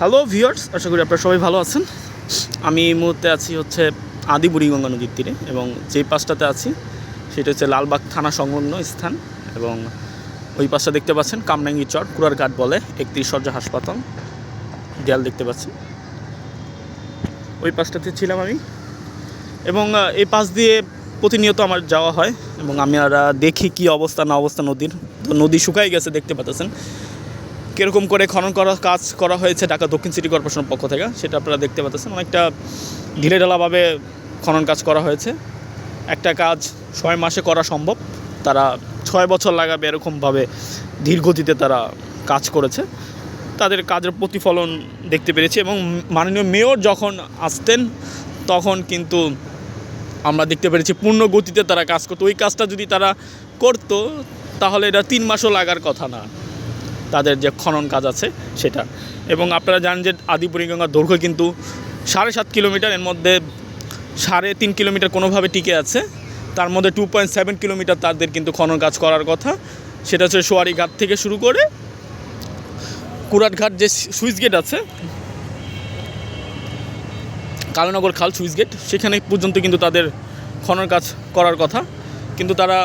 Hello viewers আশা করি আপনারা সবাই ভালো আছেন। আমি এই মুহূর্তে আছি হচ্ছে আদি বুড়িগঙ্গা নদীর তীরে এবং যেই পাশটাতে আছি, সেটা হচ্ছে লালবাগ থানা সংলগ্ন স্থান এবং ওই পাশটা দেখতে পাচ্ছেন কামরাঙ্গি চর কুড়ার ঘাট বলে একত্রিশ সজ্জা হাসপাতাল। দেয়াল দেখতে পাচ্ছি ওই পাশটাতে ছিলাম আমি। এবং এই পাশ দিয়ে প্রতিনিয়ত আমার যাওয়া হয় এবং আমি আর দেখি কি অবস্থা না অবস্থা নদীর। তো নদী শুকাই গেছে দেখতে পাচ্ছেন। কীরকম করে খনন করার কাজ করা হয়েছে ঢাকা দক্ষিণ সিটি কর্পোরেশনের পক্ষ থেকে, সেটা আপনারা দেখতে পাচ্ছেন। অনেকটা ঢিলেঢালাভাবে খনন কাজ করা হয়েছে। একটা কাজ ছয় মাসে করা সম্ভব। তারা ছয় বছর লাগাবে এরকমভাবে ধীর গতিতে তারা কাজ করেছে। তাদের কাজের প্রতিফলন দেখতে পেরেছি এবং মাননীয় মেয়র যখন আসতেন, তখন কিন্তু আমরা দেখতে পেরেছি পূর্ণ গতিতে তারা কাজ করতো। ওই কাজটা যদি তারা করতো, তাহলে এটা তিন মাসও লাগার কথা না। তাদের যে খনন কাজ আছে সেটা। এবং আপনারা জানেন যে আদিপুরিগঙ্গার দৈর্ঘ্য কিন্তু সাড়ে সাত কিলোমিটার, এর মধ্যে সাড়ে তিন কিলোমিটার কোনোভাবে টিকে আছে। তার মধ্যে টু পয়েন্ট সেভেন কিলোমিটার তাদের কিন্তু খনন কাজ করার কথা। সেটা হচ্ছে সোয়ারি ঘাট থেকে শুরু করে কুরাটঘাট যে সুইচ গেট আছে, কালনগর খাল সুইচ গেট, সেখানে পর্যন্ত কিন্তু তাদের খনন কাজ করার কথা। কিন্তু তারা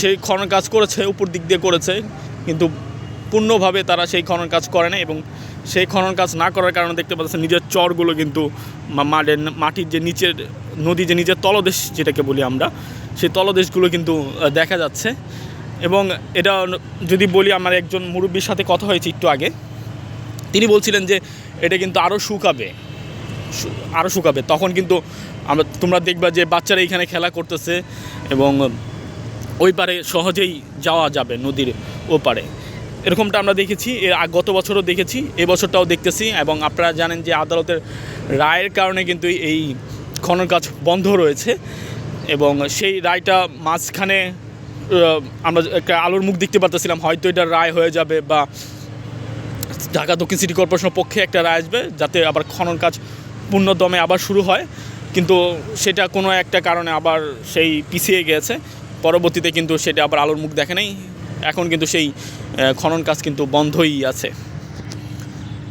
সেই খনন কাজ করেছে, উপর দিক দিয়ে করেছে, কিন্তু পূর্ণভাবে তারা সেই খনন কাজ করে না এবং সেই খনন কাজ না করার কারণে দেখতে পাচ্ছেন নিজের চরগুলো কিন্তু মা- মাটির মাটির যে নিচের নদী যে নিজের তলদেশ যেটাকে বলি আমরা, সেই তলদেশগুলো কিন্তু দেখা যাচ্ছে। এবং এটা যদি বলি আমার একজন মুরব্বীর সাথে কথা হয়েছে একটু আগে, তিনি বলছিলেন যে এটা কিন্তু আরও শুকাবে। আরও শুকাবে। তখন কিন্তু আমরা তোমরা দেখবা যে বাচ্চারা এখানে খেলা করতেছে এবং ওই পারে সহজেই যাওয়া যাবে নদীর ওপারে। এরকমটা আমরা দেখেছি এর গত বছরও দেখেছি, এ বছরটাও দেখতেছি এবং আপনারা জানেন যে আদালতের রায়ের কারণে কিন্তু এই খনন কাজ বন্ধ রয়েছে এবং সেই রায়টা মাঝখানে আমরা একটা আলোর মুখ দেখতে পারতেছিলাম, হয়তো এটা রায় হয়ে যাবে বা ঢাকা দক্ষিণ সিটি কর্পোরেশনের পক্ষে একটা রায় আসবে যাতে আবার খনন কাজ পূর্ণদমে আবার শুরু হয়। কিন্তু সেটা কোনো একটা কারণে আবার সেই পিছিয়ে গেছে। পরবর্তীতে কিন্তু সেটা আবার আলোর মুখ দেখে নেই। এখন কিন্তু সেই খনন কাজ কিন্তু বন্ধই আছে।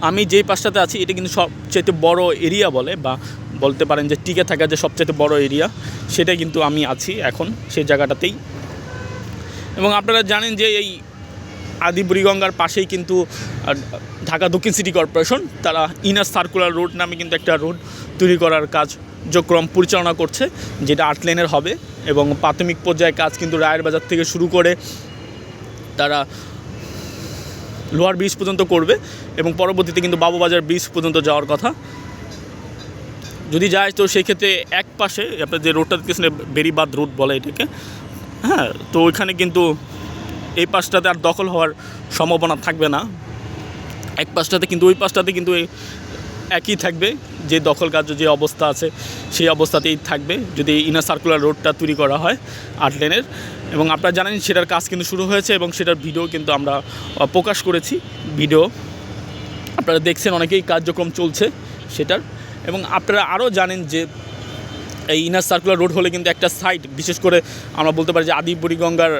আমি যেই পাশটাতে আছি, এটা কিন্তু সবচেয়ে বড় এরিয়া বলে, বা বলতে পারেন যে টিকে থাকা যে সবচেয়ে বড় এরিয়া সেটা কিন্তু আমি আছি এখন সেই জায়গাটাতেই। এবং আপনারা জানেন যে এই আদি বুড়িগঙ্গার পাশেই কিন্তু ঢাকা দক্ষিণ সিটি কর্পোরেশন, তারা ইনার সার্কুলার রোড নামে কিন্তু একটা রোড তৈরি করার কাজ কার্যক্রম পরিচালনা করছে, যেটা আট লেনের হবে, এবং প্রাথমিক পর্যায়ে কাজ কিন্তু রায়ের বাজার থেকে শুরু করে তারা লোহার ব্রিজ পর্যন্ত করবে এবং পরবর্তীতে কিন্তু বাবুবাজার ব্রিজ পর্যন্ত যাওয়ার কথা। যদি যায় তো সেই ক্ষেত্রে এক পাশে, আপনার যে রোডটা দেখতেছেন বেরিবাদ রোড বলে এটাকে হ্যাঁ তো ওইখানে কিন্তু এই পাশটাতে আর দখল হওয়ার সম্ভাবনা থাকবে না। এক পাশটাতে কিন্তু, ওই পাশটাতে কিন্তু এই একই থাকবে, যে দখল কার্য যে অবস্থা আছে, সেই অবস্থাতেই থাকবে, যদি ইনার সার্কুলার রোডটা তৈরি করা হয় আট লেনের। এবং আপনারা জানেন সেটার কাজ কিন্তু শুরু হয়েছে এবং সেটার ভিডিও কিন্তু আমরা প্রকাশ করেছি। ভিডিও আপনারা দেখছেন অনেকেই কার্যক্রম চলছে সেটার। এবং আপনারা আরও জানেন যে এই ইনার সার্কুলার রোড হলে কিন্তু একটা সাইট বিশেষ করে আমরা বলতে পারি যে আদি বুড়িগঙ্গার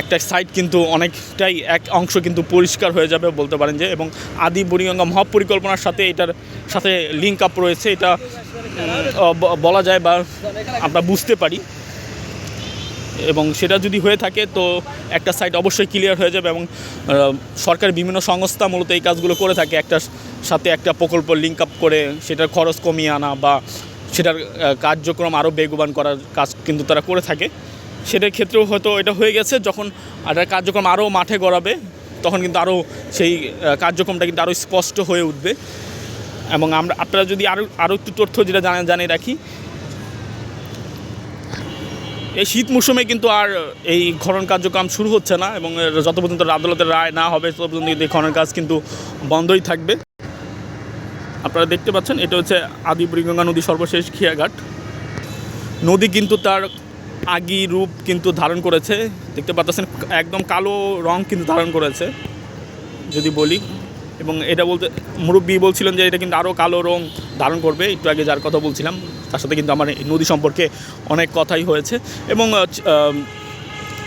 একটা সাইড কিন্তু অনেকটাই এক অংশ কিন্তু পরিষ্কার হয়ে যাবে বলতে পারেন যে, এবং আদি বুড়িগঙ্গা মহাপরিকল্পনার সাথে এটার সাথে লিঙ্ক আপ রয়েছে, এটা বলা যায় বা আমরা বুঝতে পারি। এবং সেটা যদি হয়ে থাকে তো একটা সাইট অবশ্যই ক্লিয়ার হয়ে যাবে এবং সরকার বিভিন্ন সংস্থা মূলত এই কাজগুলো করে থাকে একটা সাথে একটা প্রকল্প লিঙ্ক আপ করে সেটার খরচ কমিয়ে আনা বা সেটার কার্যক্রম আরও বেগবান করার কাজ কিন্তু তারা করে থাকে। সেটার ক্ষেত্রেও হয়তো এটা হয়ে গেছে। যখন এটার কার্যক্রম আরও মাঠে গড়াবে, তখন কিন্তু আরও সেই কার্যক্রমটা কিন্তু আরও স্পষ্ট হয়ে উঠবে। এবং আমরা, আপনারা যদি আরও আরও একটু তথ্য যেটা জানা, জানিয়ে রাখি, এই শীত মৌসুমে কিন্তু আর এই খনন কার্যক্রম শুরু হচ্ছে না এবং যত পর্যন্ত আদালতের রায় না হবে, তত পর্যন্ত কিন্তু এই খনন কাজ কিন্তু বন্ধই থাকবে। আপনারা দেখতে পাচ্ছেন, এটা হচ্ছে আদি বুড়িগঙ্গা নদী সর্বশেষ খিয়াঘাট। নদী কিন্তু তার আগি রূপ কিন্তু ধারণ করেছে। দেখতে পাচ্ছেন একদম কালো রং কিন্তু ধারণ করেছে যদি বলি। এবং এটা বলতে মুরব্বী বলছিলেন যে এটা কিন্তু আরও কালো রং ধারণ করবে। একটু আগে যার কথা বলছিলাম তার সাথে কিন্তু আমার নদী সম্পর্কে অনেক কথাই হয়েছে। এবং আহ,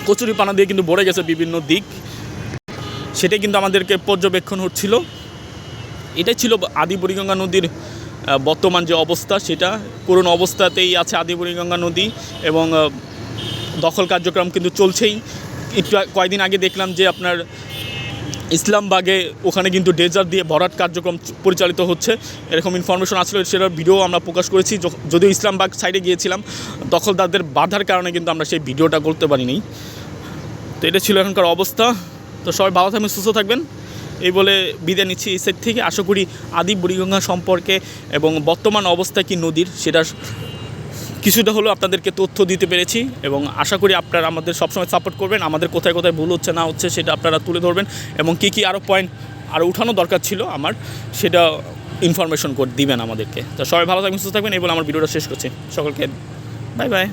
কচুরিপানা দিয়ে কিন্তু ভরে গেছে বিভিন্ন দিক। সেটাই কিন্তু আমাদেরকে পর্যবেক্ষণ হচ্ছিল। এটাই ছিল আদি বুড়িগঙ্গা নদীর বর্তমান যে অবস্থা সেটা করুণ অবস্থাতেই আছে আদি বুড়িগঙ্গা নদী এবং দখল কার্যক্রম কিন্তু চলছেই। একটু কয়েকদিন আগে দেখলাম যে আপনার ইসলামবাগে ওখানে কিন্তু ডেজার দিয়ে ভরাট কার্যক্রম পরিচালিত হচ্ছে। এরকম ইনফরমেশন আসলে, সেটার ভিডিও আমরা প্রকাশ করেছি। যদিও ইসলামবাগ সাইডে গিয়েছিলাম, দখলদারদের বাধার কারণে কিন্তু আমরা সেই ভিডিওটা করতে পারিনি। তো এটা ছিল এখনকার অবস্থা। তো সবাই ভালো থাকবেন, সুস্থ থাকবেন। এই বলে বিদায় নিচ্ছি। এই সাইড থেকে আশা করি আদি বুড়িগঙ্গা সম্পর্কে এবং বর্তমান অবস্থা কি নদীর সেটা কিছুটা হলেও আপনাদেরকে তথ্য দিতে পেরেছি এবং আশা করি আপনারা আমাদের সবসময় সাপোর্ট করবেন। আমাদের কোথায় কোথায় ভুল হচ্ছে না হচ্ছে সেটা আপনারা তুলে ধরবেন এবং কী কী আরও পয়েন্ট আরও উঠানো দরকার ছিল আমার সেটা ইনফরমেশন করে দিবেন আমাদেরকে। তো সবাই ভালো থাকবেন, সুস্থ থাকবেন। এই বলে আমার ভিডিওটা শেষ করছি। সকলকে বাই বাই